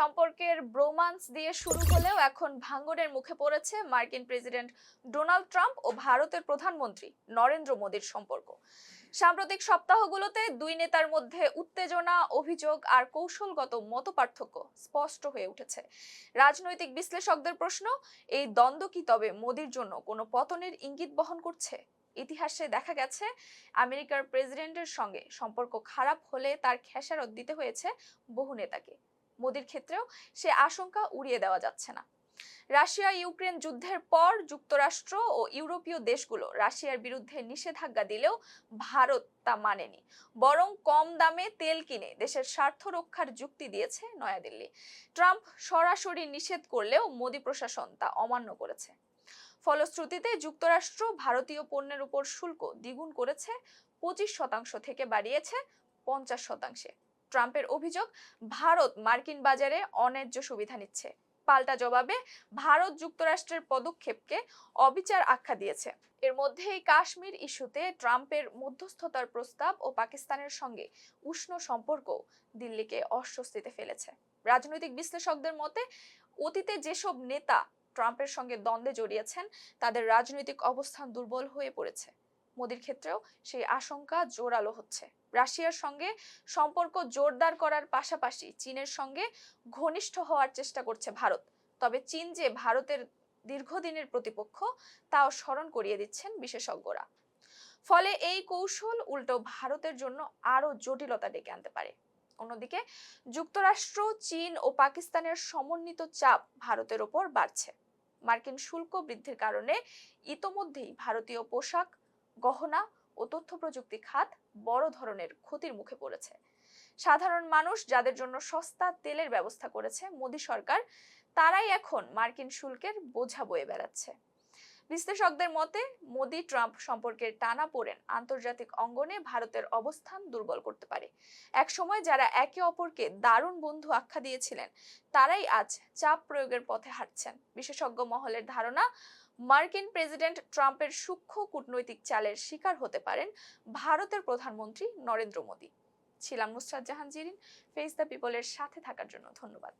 সম্পর্কের ব্রোমান্স দিয়ে শুরু হলেও এখন ভাঙ্গনের মুখে পড়েছে মার্কিন প্রেসিডেন্ট ডোনাল্ড ট্রাম্প ও ভারতের প্রধানমন্ত্রী নরেন্দ্র মোদীর সম্পর্ক। সাম্প্রতিক সপ্তাহগুলোতে দুই নেতার মধ্যে উত্তেজনা, অভিযোগ আর কৌশলগত মতপার্থক্য স্পষ্ট হয়ে উঠেছে। রাজনৈতিক বিশ্লেষকদের প্রশ্ন, এই দ্বন্দ্ব কি তবে মোদীর জন্য কোনো পতনের ইঙ্গিত বহন করছে? ইতিহাসে দেখা গেছে, আমেরিকার প্রেসিডেন্টের সঙ্গে সম্পর্ক খারাপ হলে তার খেসারত দিতে হয়েছে বহু নেতাকে। মোদির ক্ষেত্রেও সে আশঙ্কা উড়িয়ে দেওয়া যাচ্ছে না। রাশিয়া, ইউক্রেন যুদ্ধের পর যুক্তরাষ্ট্র ও ইউরোপীয় দেশগুলো রাশিয়ার বিরুদ্ধে নিষেধাজ্ঞা দিলেও ভারত তা মানেনি। বরং কম দামে তেল কিনে দেশের স্বার্থ রক্ষার যুক্তি দিয়েছে নয়াদিল্লি। ট্রাম্প সরাসরি নিষেধ করলেও মোদী প্রশাসন তা অমান্য করেছে। ফলশ্রুতিতে যুক্তরাষ্ট্র ভারতীয় পণ্যের উপর শুল্ক দ্বিগুণ করেছে, পঁচিশ শতাংশ থেকে বাড়িয়েছে পঞ্চাশ শতাংশে। ট্রাম্পের অভিযোগ, ভারত মার্কিন বাজারে অন্যায্য সুবিধা নিচ্ছে। পাল্টা জবাবে, ভারত যুক্তরাষ্ট্রের পদক্ষেপকে অবিচার আখ্যা দিয়েছে। এর মধ্যেই কাশ্মীর ইস্যুতে ট্রাম্পের মধ্যস্থতার প্রস্তাব ও পাকিস্তানের সঙ্গে উষ্ণ সম্পর্ক দিল্লিকে অস্বস্তিতে ফেলেছে। রাজনৈতিক বিশ্লেষকদের মতে, অতীতে যেসব নেতা ট্রাম্পের সঙ্গে দ্বন্দ্বে জড়িয়েছেন, তাদের রাজনৈতিক অবস্থান দুর্বল হয়ে পড়েছে। মোদির ক্ষেত্রেও সেই আশঙ্কা জোরালো হচ্ছে। রাশিয়ার সঙ্গে সম্পর্ক জোরদার করার পাশাপাশি চীনের সঙ্গে ঘনিষ্ঠ হওয়ার চেষ্টা করছে ভারত। তবে চীন যে ভারতের দীর্ঘদিনের প্রতিপক্ষ, তাও স্মরণ করিয়ে দিচ্ছেন বিশেষজ্ঞরা। ফলে এই কৌশল উল্টো ভারতের জন্য আরও জটিলতা ডেকে আনতে পারে। অন্যদিকে, যুক্তরাষ্ট্র, চীন ও পাকিস্তানের সমন্বিত চাপ ভারতের ওপর বাড়ছে। মার্কিন শুল্ক বৃদ্ধির কারণে ইতোমধ্যেই ভারতীয় পোশাক গহনা ও তথ্য প্রযুক্তি খাত বড় ধরনের ক্ষতির মুখে পড়েছে। সাধারণ মানুষ যাদের জন্য সস্তা তেলের ব্যবস্থা করেছে মোদী সরকার, তারাই এখন মার্কিন শুল্কের বোঝা বয়ে বেড়াচ্ছে। বিশ্লেষকদের মতে, মোদি ট্রাম্প সম্পর্কের টানা পড়েন আন্তর্জাতিক অঙ্গনে ভারতের অবস্থান দুর্বল করতে পারে। একসময় যারা একে অপরকে দারুণ বন্ধু আখ্যা দিয়েছিলেন, তারাই আজ চাপ প্রয়োগের পথে হাঁটছেন। বিশেষজ্ঞ মহলের ধারণা মার্কিন প্রেসিডেন্ট ট্রাম্পের সূক্ষ্ম কূটনৈতিক চালের শিকার হতে পারেন ভারতের প্রধানমন্ত্রী নরেন্দ্র মোদী। ছিলাম নুসরাত জাহান, জিরিন, ফেস দ্য পিপলের সাথে থাকার জন্য ধন্যবাদ।